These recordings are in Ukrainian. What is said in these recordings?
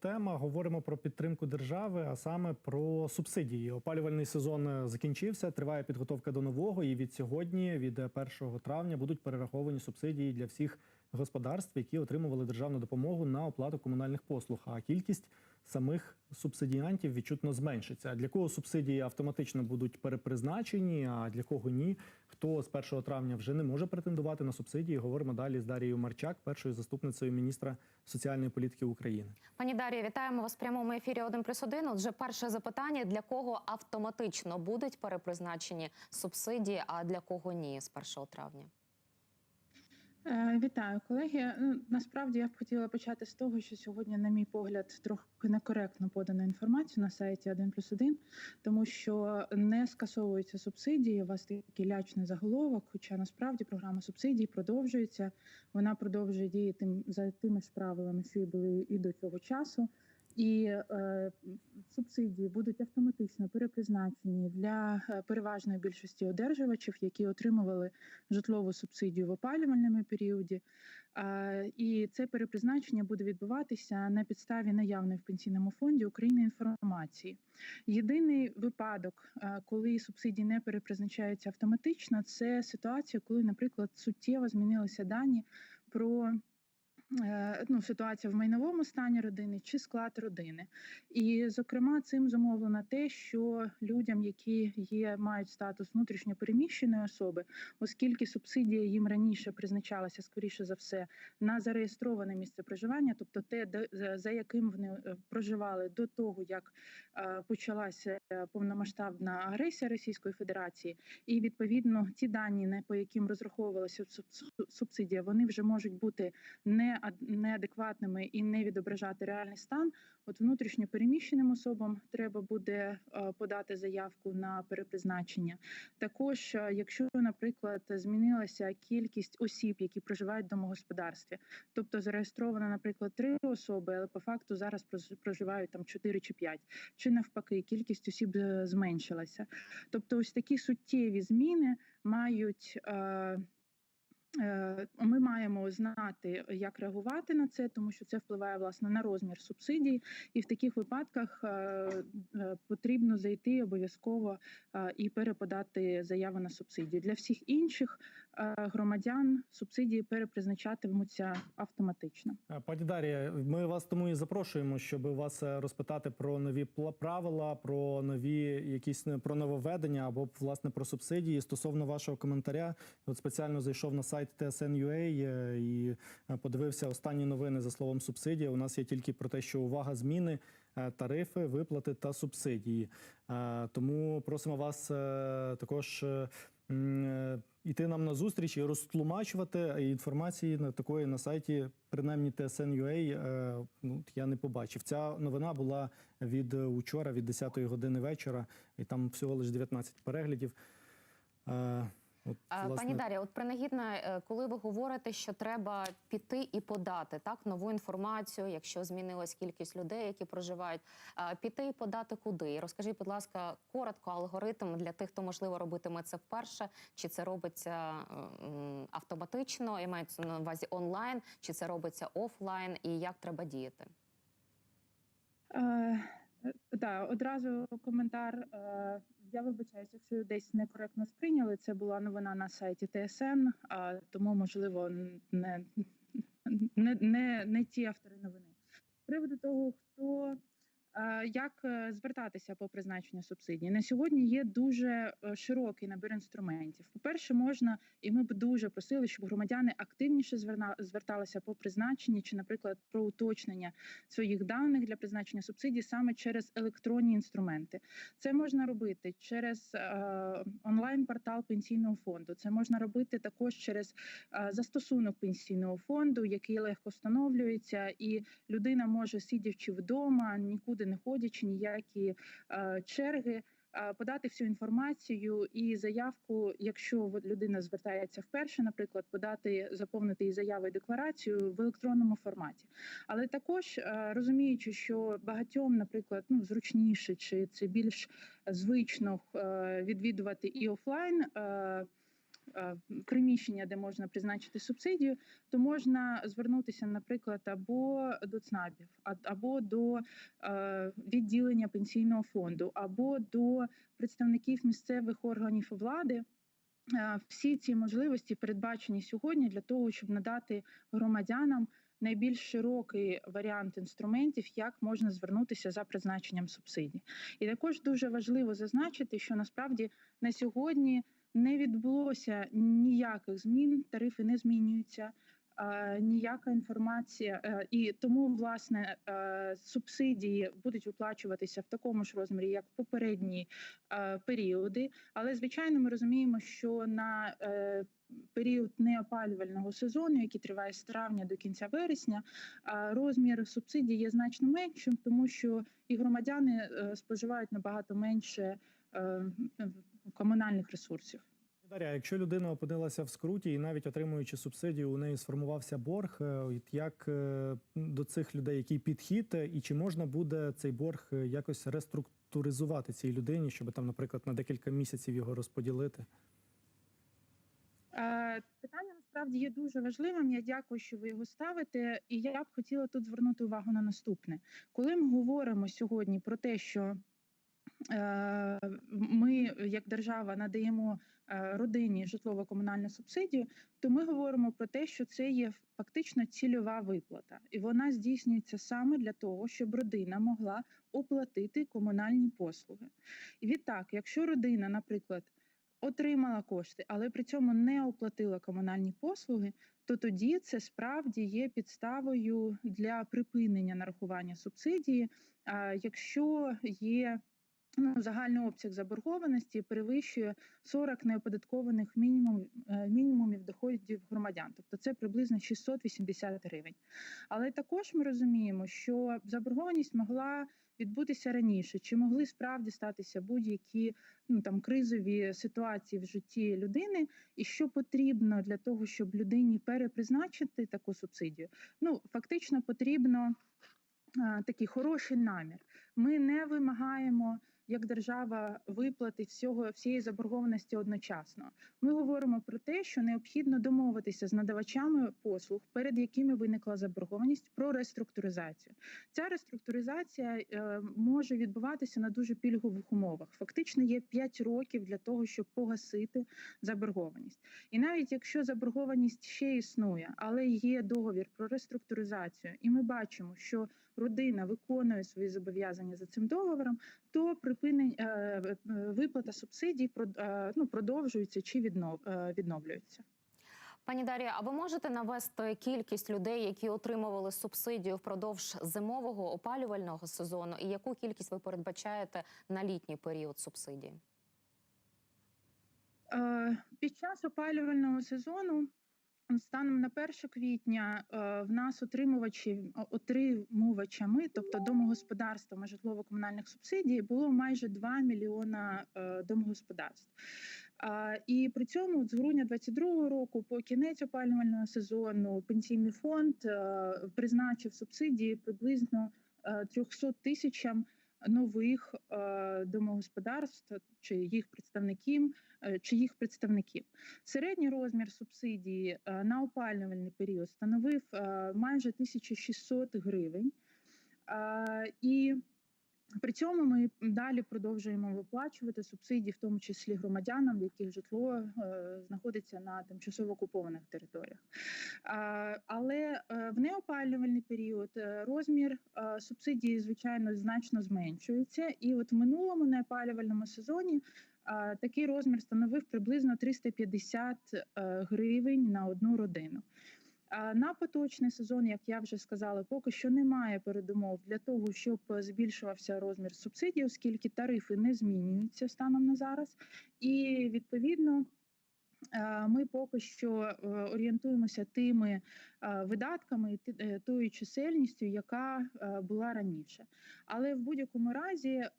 тема. Говоримо про підтримку держави, а саме про субсидії. Опалювальний сезон е, закінчився. Триває підготовка до нового. І від сьогодні, від е, 1 травня, будуть перераховані субсидії для всіх господарств, які отримували державну допомогу на оплату комунальних послуг. А кількість самих субсидіантів відчутно зменшиться. Для кого субсидії автоматично будуть перепризначені, а для кого ні? Хто з 1 травня вже не може претендувати на субсидії? Говоримо далі з Дарією Марчак, першою заступницею міністра соціальної політики України. Пані Дар'я, вітаємо вас в прямому ефірі 1 плюс 1. Отже, перше запитання: для кого автоматично будуть перепризначені субсидії, а для кого ні з 1 травня? Е, Вітаю, колеги. Ну, насправді я б хотіла почати з того, що сьогодні, на мій погляд, трохи некоректно подано інформацію на сайті 1 плюс 1, тому що не скасовуються субсидії. У вас такий лячний заголовок. Хоча насправді програма субсидій продовжується. Вона продовжує діяти за тими ж правилами, що і були і до цього часу. І е, субсидії будуть автоматично перепризначені для е, переважної більшості одержувачів, які отримували житлову субсидію в опалювальному періоді. Е, і це перепризначення буде відбуватися на підставі наявної в пенсійному фонді України інформації. Єдиний випадок, е, коли субсидії не перепризначаються автоматично, це ситуація, коли, наприклад, суттєво змінилися дані про ну, ситуація в майновому стані родини чи склад родини. І, зокрема, цим зумовлено те, що людям, які є, мають статус внутрішньопереміщеної особи, оскільки субсидія їм раніше призначалася, скоріше за все, на зареєстроване місце проживання, тобто те, де за- за яким вони е, проживали до того, як е, почалася повномасштабна агресія Російської Федерації, і відповідно ті дані, не по яким розраховувалася субсидія, вони вже можуть бути неадекватними і не відображати реальний стан. От внутрішньо переміщеним особам треба буде е, подати заявку на перепризначення. Також, е, якщо, наприклад, змінилася кількість осіб, які проживають в домогосподарстві, тобто зареєстровано, наприклад, три особи, але по факту зараз проживають там чотири чи п'ять, чи навпаки, кількість осіб е, зменшилася. Тобто, ось такі суттєві зміни мають. е, Е, Ми маємо знати, як реагувати на це, тому що це впливає власне на розмір субсидій, і в таких випадках потрібно зайти обов'язково і переподати заяву на субсидію. Для всіх інших громадян субсидії перепризначатимуться автоматично. Е, Пані Дар'я, ми вас тому і запрошуємо, щоб вас е, розпитати про нові правила, про нові якісь е, про нововведення або власне про субсидії. Стосовно вашого коментаря, от спеціально зайшов на сайт TSN.ua е, і е, подивився останні новини за словом субсидія. У нас є тільки про те, що увага зміни. е, Тарифи, виплати та субсидії. Е, Тому просимо вас е, також е, е, іти нам на зустріч і розтлумачувати інформації на такої на сайті, принаймні TSN.ua, е, ну, я не побачив. Ця новина була від е, учора, від 10-ї години вечора, і там всього лише 19 переглядів. Е, От, власне, Пані Дар'я, от принагідно, е, коли ви говорите, що треба піти і подати так нову інформацію, якщо змінилась кількість людей, які проживають, піти і подати куди? І Розкажіть, будь ласка, коротко алгоритм для тих, хто можливо робитиме це вперше, чи це робиться автоматично, я маю на увазі онлайн, чи це робиться офлайн, і як треба діяти? Е, да, одразу коментар. Е, я вибачаюся, якщо десь некоректно сприйняли. Це була новина на сайті ТСН, а тому, можливо, не, не, не, не ті автори новини. З приводу того, хто як е, звертатися по призначенню субсидій на сьогодні є дуже е, широкий набір інструментів. По-перше, можна, і ми б дуже просили, щоб громадяни активніше зверталися по призначенні, чи, наприклад, про уточнення своїх даних для призначення субсидій саме через електронні інструменти. Це можна робити через е, онлайн-портал пенсійного фонду. Це можна робити також через е, застосунок пенсійного фонду, який легко встановлюється, і людина може, сидячи вдома, нікуди не ходячи, ніякі е, черги. е, Подати всю інформацію і заявку, якщо людина звертається вперше, наприклад, подати заповнити і заяву і декларацію в електронному форматі. Але також е, розуміючи, що багатьом, наприклад, ну зручніше чи це більш звично відвідувати і офлайн. Е, приміщення, де можна призначити субсидію, то можна звернутися, наприклад, або до ЦНАПів, або до е, відділення пенсійного фонду, або до представників місцевих органів влади. Е, Всі ці можливості передбачені сьогодні для того, щоб надати громадянам найбільш широкий варіант інструментів, як можна звернутися за призначенням субсидій. І також дуже важливо зазначити, що насправді на сьогодні не відбулося ніяких змін, тарифи не змінюються. Ніяка інформація, е, і тому власне е, субсидії будуть виплачуватися в такому ж розмірі, як в попередні е, періоди. Але звичайно, ми розуміємо, що на період неопалювального сезону, який триває з травня до кінця вересня, розмір субсидій є значно меншим, тому що і громадяни споживають набагато менше комунальних ресурсів. Дар'я, якщо людина опинилася в скруті і навіть отримуючи субсидію, у неї сформувався борг. е, Як е, до цих людей, який підхід, е, і чи можна буде цей борг якось реструктуризувати цій людині, щоб там, наприклад, на декілька місяців його розподілити? Питання насправді є дуже важливим. Я дякую, що ви його ставите. І я б хотіла тут звернути увагу на наступне. Коли ми говоримо сьогодні про те, що ми, як держава, надаємо е, родині житлово-комунальну субсидію, то ми говоримо про те, що це є фактично цільова виплата, і вона здійснюється саме для того, щоб родина могла оплатити комунальні послуги. І відтак, якщо родина, наприклад, отримала кошти, але при цьому не оплатила комунальні послуги, то тоді це справді є підставою для припинення нарахування субсидії, а, якщо є загальний обсяг заборгованості перевищує 40 неоподаткованих мінімум, е, мінімумів доходів громадян, тобто це приблизно 680 гривень. Але також ми розуміємо, що заборгованість могла відбутися раніше, чи могли справді статися будь-які ну там кризові ситуації в житті людини, і що потрібно для того, щоб людині перепризначити таку субсидію. Ну фактично потрібно а, такий хороший намір. Ми не вимагаємо. Як держава виплати всього всієї заборгованості одночасно, ми говоримо про те, що необхідно домовитися з надавачами послуг, перед якими виникла заборгованість, про реструктуризацію. Ця реструктуризація е, може відбуватися на дуже пільгових умовах. Фактично є 5 років для того, щоб погасити заборгованість. І навіть якщо заборгованість ще існує, але є договір про реструктуризацію, і ми бачимо, що родина виконує свої зобов'язання за цим договором, то припинення е, виплата субсидій е, ну, продовжується чи е, відновлюється. Пані Дар'я, а ви можете навести кількість людей, які отримували субсидію впродовж зимового опалювального сезону, і яку кількість ви передбачаєте на літній період субсидії? Під час опалювального сезону станом на 1 квітня е, в нас отримувачі отримувачами, тобто домогосподарствами житлово-комунальних субсидій, було майже 2 мільйона е, домогосподарств. І при цьому з грудня 2022 року по кінець опалювального сезону пенсійний фонд е, призначив субсидії приблизно е, 300 тисячам нових е, домогосподарств чи їх представників е, чи їх представників. Середній розмір субсидії е, на опалювальний період становив майже 1600 гривень. І при цьому ми далі продовжуємо виплачувати субсидії, в тому числі громадянам, яких житло е, знаходиться на тимчасово окупованих територіях. Але е, в неопалювальний період е, розмір субсидії, звичайно, значно зменшується. І от в минулому неопалювальному сезоні такий розмір становив приблизно 350 е, гривень на одну родину. На поточний сезон, як я вже сказала, поки що немає передумов для того, щоб збільшувався розмір субсидій, оскільки тарифи не змінюються станом на зараз, і відповідно. Е, Ми поки що е, орієнтуємося тими е, видатками, тою чисельністю, яка була раніше. Але в будь-якому разі, е,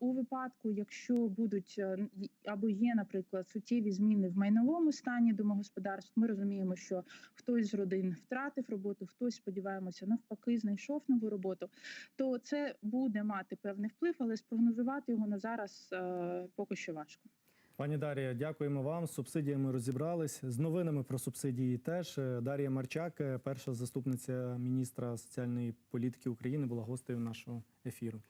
у випадку, якщо будуть е, або є, наприклад, суттєві зміни в майновому стані домогосподарств, ми розуміємо, що хтось з родин втратив роботу, хтось, сподіваємося, навпаки, знайшов нову роботу, то це буде мати певний вплив, але спрогнозувати його на зараз е, поки що важко. Пані Дарія, дякуємо вам. З субсидіями розібрались. З новинами про субсидії теж. Дарія Дар'я Марчак, е, перша заступниця міністра соціальної політики України, була гостею нашого ефіру.